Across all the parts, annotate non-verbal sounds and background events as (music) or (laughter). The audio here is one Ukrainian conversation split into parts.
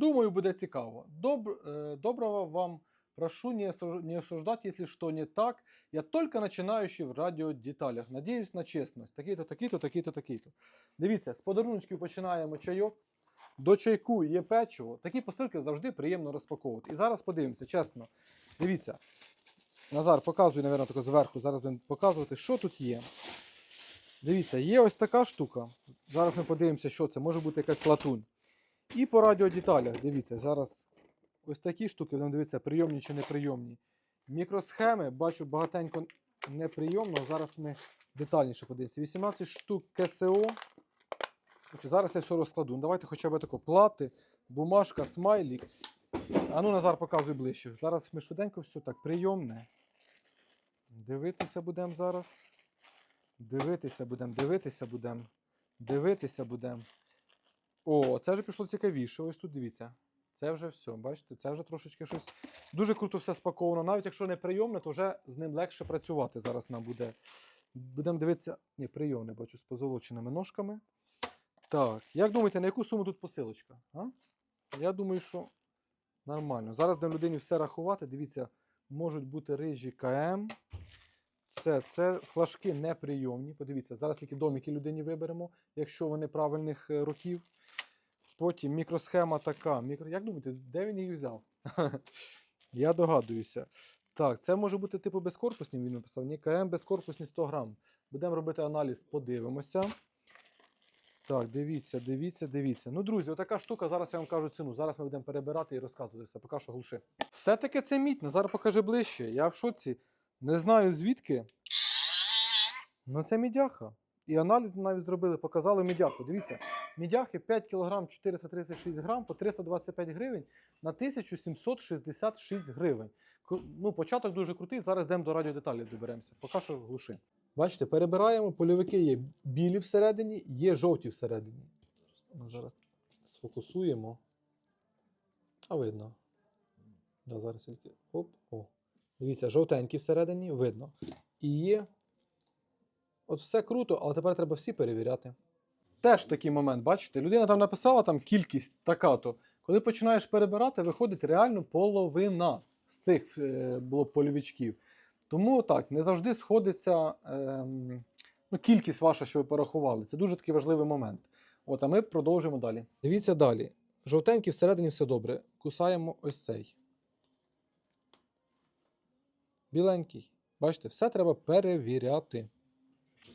Думаю, буде цікаво. Добр, э, доброго вам. Прошу не, осуж- не осуждать, если что не так. Я только начинающий в радіодеталях. Надіюсь на чесність. Такий-то, такий-то, такий-то, такий-то. Дивіться, з подарунків починаємо чайок. До чайку є печиво. Такі посилки завжди приємно розпаковувати. І зараз подивимося, чесно. Дивіться. Назар, показуй, мабуть, тако зверху. Зараз будемо показувати, що тут є. Дивіться, є ось така штука. Зараз ми подивимося, що це. Може бути якась латунь. І по радіодеталях, дивіться, зараз ось такі штуки, будемо дивитися, прийомні чи неприйомні. Мікросхеми, бачу багатенько неприйомно. Зараз ми детальніше подивимося. 18 штук КСО. Зараз я все розкладу. Ну, Давайте хоча б тако плати, бумажка, смайлік. А ну, Назар, показуй ближче. Зараз ми швиденько все так, прийомне. Дивитися будемо зараз. Дивитися будемо, дивитися будемо. Дивитися будемо. О, це вже пішло цікавіше. Ось тут дивіться. Це вже все. Бачите, це вже трошечки щось. Дуже круто все спаковано. Навіть якщо не прийомне, то вже з ним легше працювати зараз нам буде. Будемо дивитися. Ні, прийомне, бачу, з позолоченими ножками. Так, як думаєте, на яку суму тут посилочка? А? Я думаю, що нормально. Зараз будемо людині все рахувати. Дивіться, можуть бути рижі КМ. Це, це флажки неприйомні. Подивіться, зараз тільки домики людині виберемо, якщо вони правильних е, років. Потім мікросхема така. Мікро... Як думаєте, де він її взяв? (laughs) Я догадуюся. Так, це може бути типу безкорпусні, він написав. Ні, КМ безкорпусні 100 грам. Будемо робити аналіз, подивимося. Так, дивіться, дивіться, дивіться. Ну, друзі, отака штука, зараз я вам кажу ціну. Зараз ми будемо перебирати і розказувати все. Поки що глуши. Все-таки це мідь, Назар покаже ближче. Я в шоці. Не знаю звідки. Ну це мідяха. І аналіз навіть зробили, показали мідяху. Дивіться, мідяхи 5 кг 436 грам по 325 гривень на 1766 гривень. Ну, початок дуже крутий. Зараз йдемо до радіодеталей доберемося. Поки що глуши. Бачите, перебираємо. Польовики є білі всередині, є жовті всередині. Ми зараз сфокусуємо. А видно. Да, зараз тільки. Оп, о. Дивіться, жовтенькі всередині, видно. І є. От все круто, але тепер треба всі перевіряти. Теж такий момент, бачите, людина там написала там кількість така-то. Коли починаєш перебирати, виходить реально половина з цих е, було польовичків. Тому так, не завжди сходиться ем, ну, кількість ваша, що ви порахували. Це дуже такий важливий момент. От, а ми продовжуємо далі. Дивіться далі. Жовтенький всередині все добре. Кусаємо ось цей. Біленький. Бачите, все треба перевіряти.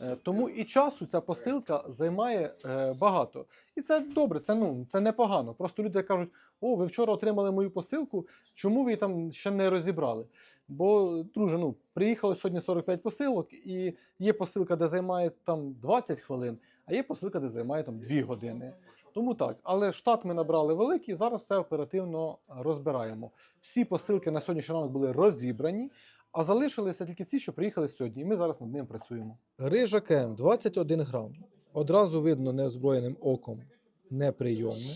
Е, Тому і часу ця посилка займає е, багато. І це добре, це, ну, це непогано. Просто люди кажуть: о, ви вчора отримали мою посилку, чому ви її там ще не розібрали? Бо, друже, ну, приїхало сьогодні 45 посилок, і є посилка, де займає там 20 хвилин, а є посилка, де займає там 2 години. Тому так, але штат ми набрали великий, зараз все оперативно розбираємо. Всі посилки на сьогоднішній ранок були розібрані, а залишилися тільки ці, що приїхали сьогодні, і ми зараз над ним працюємо. Рижа КМ 21 грам. Одразу видно неозброєним оком неприйомне.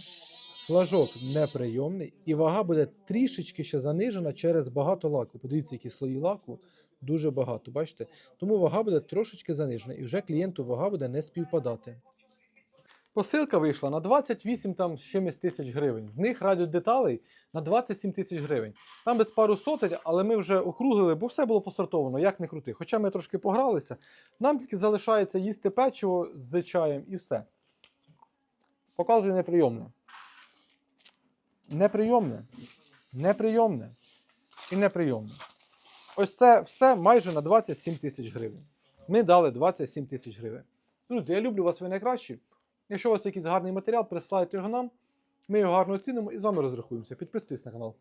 Флажок неприйомний, і вага буде трішечки ще занижена через багато лаку. Подивіться, які слої лаку, дуже багато, бачите? Тому вага буде трошечки занижена, і вже клієнту вага буде не співпадати. Посилка вийшла на 28 там чимось тисяч гривень. З них радіодеталей на 27 тисяч гривень. Там без пару сотень, але ми вже округлили, бо все було посортовано, як не крути. Хоча ми трошки погралися, нам тільки залишається їсти печиво з чаєм і все. Показую неприйомне. Неприйомне. Неприйомне. І неприйомне. Ось це все майже на 27 тисяч гривень. Ми дали 27 тисяч гривень. Друзі, я люблю вас, ви найкращі. Якщо у вас якийсь гарний матеріал, присилайте його нам. Ми його гарно оцінимо і з вами розрахуємося. Підписуйтесь на канал.